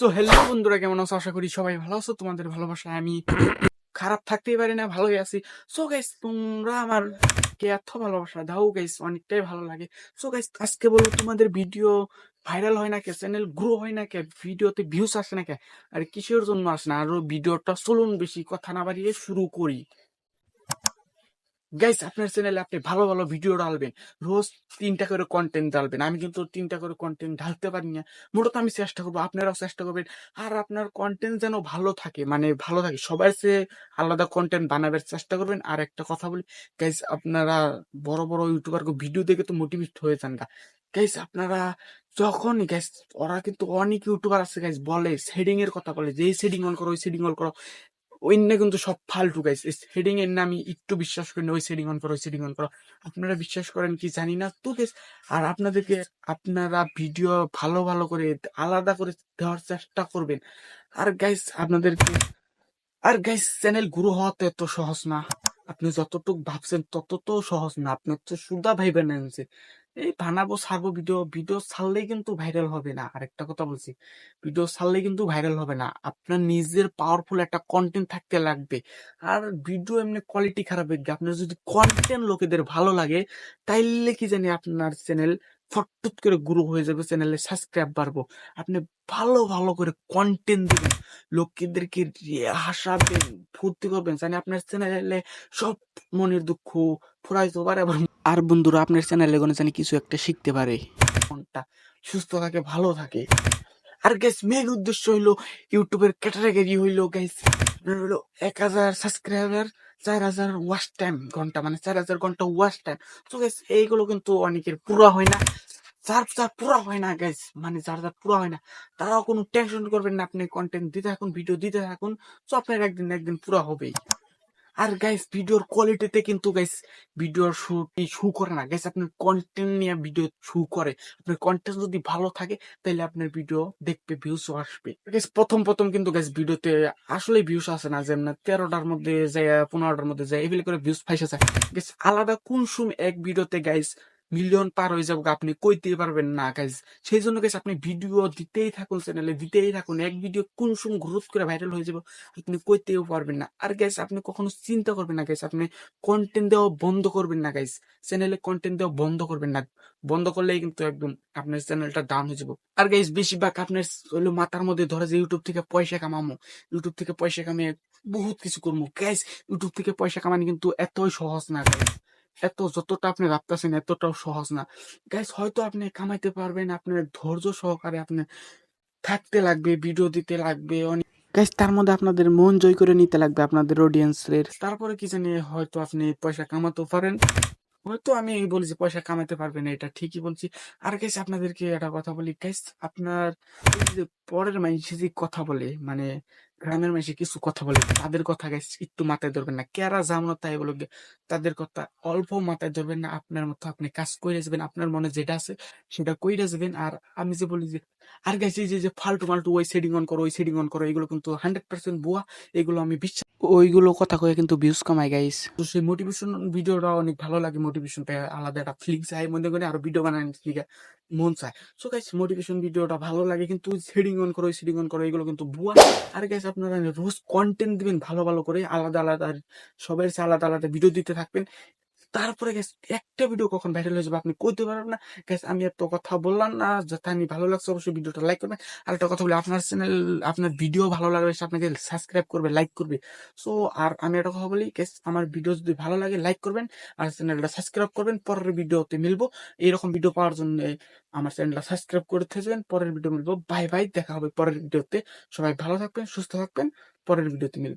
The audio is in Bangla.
তো হ্যালো বন্ধুরা, কেমন আছো? আশা করি সবাই ভালো আছো। তোমাদের ভালোবাসায় আমি খারাপ থাকতেই পারি না, ভালোই আছি। সো গাইস তোমরা আমার কে এত ভালোবাসা দাও গাইস অনেকটাই ভালো লাগে। সো গাইস আজকে বলো, তোমাদের ভিডিও ভাইরাল হয় না কে? চ্যানেল গ্রো হয় না কে? ভিডিওতে ভিউজ আসে না কে? আর, কিসের জন্য আসে না? আরও ভিডিওটা চলুন, বেশি কথা না বাড়িয়ে শুরু করি। গাইস আপনার চ্যানেলে আপনি ভালো ভালো ভিডিও ডালবেন রোজ তিনটা করে কন্টেন্ট ডালবেন আমি কিন্তু তিনটা করে কন্টেন্ট ঢালতে পারি না। মূলত আমি চেষ্টা করব, আপনারাও চেষ্টা করবেন। আর আপনার কন্টেন্ট যেন ভালো থাকে মানে ভালো থাকে। সবার সে আলাদা কন্টেন্ট বানাবার চেষ্টা করবেন। আর একটা কথা বলি গাইস আপনারা বড় বড় ইউটিউবার ভিডিও দেখে তো মোটিভেট হয়ে যান গা। গাইস আপনারা যখনই গাইস ওরা কিন্তু অনেক ইউটিউবার আছে গাইস বলে শেডিং এর কথা বলে। যে শেডিং অন করো, ওই সেডিং অন করো। ওই কিন্তু সব ফালতু গাইস সেডিং এর না আমি একটু বিশ্বাস করি না ওই সেডিং অন করো, ওই সেডিং অন করো। আপনারা বিশ্বাস করেন কি জানি না, তো গাইস আর আপনাদেরকে, আপনারা ভিডিও ভালো ভালো করে আলাদা করে দেওয়ার চেষ্টা করবেন। আর গাইস আপনাদেরকে, আর গাইস চ্যানেল গুরু হওয়া তো এত সহজ না। আপনি যতটুকু ভাবছেন তত তো সহজ না। আপনার তো সুদা ভাইবেন এই বানাবো ছাড়বো ভিডিও ভিডিও ছাড়লেই কিন্তু ভাইরাল হবে না। আরেকটা কথা বলছি, ভিডিও ছাড়লেই কিন্তু ভাইরাল হবে না। আপনার নিজের পাওয়ারফুল একটা কন্টেন্ট থাকতে লাগবে। আর ভিডিও এমনি কোয়ালিটি খারাপ হয়ে আপনার যদি কন্টেন্ট লোকেদের ভালো লাগে, তাইলে কি জানি আপনার চ্যানেল ফটফট করে গ্রো হয়ে যাবে চ্যানেলে সাবস্ক্রাইব বাড়বো। আপনি ভালো ভালো করে কন্টেন্ট দিবেন। লোকেদেরকে হাসাবেন, ফুর্তি করবেন। জানি আপনার চ্যানেলে সব মনের দুঃখ, ফুরাইতে পারে আবার আর বন্ধুরা, আপনার চ্যানেলে কোনো জানি কিছু একটা শিখতে পারে। মনটা সুস্থ থাকে, ভালো থাকে। আর গ্যাস মেন উদ্দেশ্য হইল ইউটিউবের ক্যাটাগরি হইল গ্যাস হইল এক হাজার সাবস্ক্রাইবার চার হাজার ওয়াচ টাইম ঘণ্টা মানে চার হাজার ঘণ্টা ওয়াচ টাইম তো গ্যাস এইগুলো কিন্তু অনেকের পুরা হয় না। যার যার পুরা হয় না গাইস মানে যার যার পুরা হয় না, তারাও কোনো টেনশন করবেন না, আপনি কন্টেন্ট দিতে থাকুন ভিডিও দিতে থাকুন, তো আপনার একদিন একদিন পুরা হবেই। আর গাইস ভিডিওর কোয়ালিটিতে কিন্তু গাইস ভিডিওর শুটি শু করে না। গাইস আপনার কন্টেন্ট নিয়ে ভিডিও শু করে। আপনার কন্টেন্ট যদি ভালো থাকে তাহলে আপনার ভিডিও দেখবে ভিউজ আসবে। গাইস প্রথম প্রথম কিন্তু গাইস ভিডিওতে আসলে ভিউজ আসে না। যেমন তেরোটার মধ্যে যায়, পনেরোটার মধ্যে যায়, এগুলো করে ভিউজ ফাইসে যায়। গাইস আলাদা কোন সুম এক ভিডিওতে গাইস মিলিয়ন পার হয়ে যাবে, আপনি কইতে পারবেন না গাইস সেই জন্য গাইস আপনি ভিডিও দিতেই থাকুন চ্যানেলে দিতেই থাকুন। এক ভিডিও কোন সুম গ্রোথ করে ভাইরাল হয়ে যাবে, আপনি কইতেও পারবেন না। আর গাইস আপনি কখনো চিন্তা করবেন না গাইস আপনি কন্টেন্ট দেওয়া বন্ধ করবেন না গাইস চ্যানেলে কন্টেন্ট দেওয়া বন্ধ করবেন না। বন্ধ করলেই কিন্তু একদম আপনার চ্যানেলটা ডাউন হয়ে যাবে। আর গাইস বেশিরভাগ আপনার হলো মাথার মধ্যে ধরে যে ইউটিউব থেকে পয়সা কামামো ইউটিউব থেকে পয়সা কামিয়ে বহুত কিছু করব গাইস ইউটিউব থেকে পয়সা কামানো কিন্তু এতই সহজ না এত যতটা আপনি ভাবতেছেন এতটাও সহজ না। গাইস হয়তো আপনি কামাইতে পারবেন আপনার ধৈর্য সহকারে আপনি থাকতে লাগবে ভিডিও দিতে লাগবে অনেক গাইস তার মধ্যে আপনাদের মন জয় করে নিতে লাগবে আপনাদের অডিয়েন্সের তারপরে কি জানি হয়তো আপনি পয়সা কামাতে পারেন। হয়তো আমি বলি যে পয়সা কামাতে পারবেন এটা ঠিকই বলছি। আর গাইস আপনাদেরকে একটা কথা বলি। গাইস আপনার পরের মানুষে যে কথা বলে মানে গ্রামের মানুষে কিছু কথা বলে তাদের কথা একটু মাথায় ধরবেন না। কেরা জামনো তাই বলো তাদের কথা অল্প মাথায় ধরবেন না। আপনার মতো আপনি কাজ করে যাবেন। আপনার মনে যেটা আছে সেটা কইরা যাবেন। আর আমি যে বলি যে, আর গেছি যে ফালতু মালতু ওই সেডিং অন করো, ওই সেডিং অন করো, এগুলো কিন্তু হান্ড্রেড পার্সেন্ট বুয়া এগুলো আমি বিশ্বাস ওইগুলো কথা কয়ে কিন্তু ভিউজ কমায় গাইস তো সেই মোটিভেশন ভিডিওটা অনেক ভালো লাগে মোটিভেশন আলাদা একটা ফিলিংস চাই, মনে করে আরও ভিডিও বানানোর দিকে মন চায়। সো গাইস মোটিভেশন ভিডিওটা ভালো লাগে, কিন্তু শেডিং অন করো শেডিং অন করো, এগুলো কিন্তু বুয়া আর গাইস আপনারা রোজ কন্টেন্ট দিবেন ভালো ভালো করে, আলাদা আলাদা, সবাই আলাদা আলাদা ভিডিও দিতে থাকবেন। তারপরে গ্যাস একটা ভিডিও কখন ভাইরাল হয়ে যাবে আপনি কইতে পারবেন না। গ্যাস আমি এত কথা বললাম না, যাতে আমি ভালো লাগছে অবশ্যই ভিডিওটা লাইক করবেন। আর একটা কথা বলি, আপনার চ্যানেল আপনার ভিডিও ভালো লাগবে সে আপনাকে সাবস্ক্রাইব করবে লাইক করবে। সো আর আমি একটা কথা বলি গ্যাস আমার ভিডিও যদি ভালো লাগে লাইক করবেন। আর চ্যানেলটা সাবস্ক্রাইব করবেন, পরের ভিডিওতে মিলবো। এইরকম ভিডিও পাওয়ার জন্য আমার চ্যানেলটা সাবস্ক্রাইব করে থাকবেন। পরের ভিডিও মিলবো। বাই বাই দেখা হবে পরের ভিডিওতে সবাই ভালো থাকবেন, সুস্থ থাকবেন। পরের ভিডিওতে মিলবো।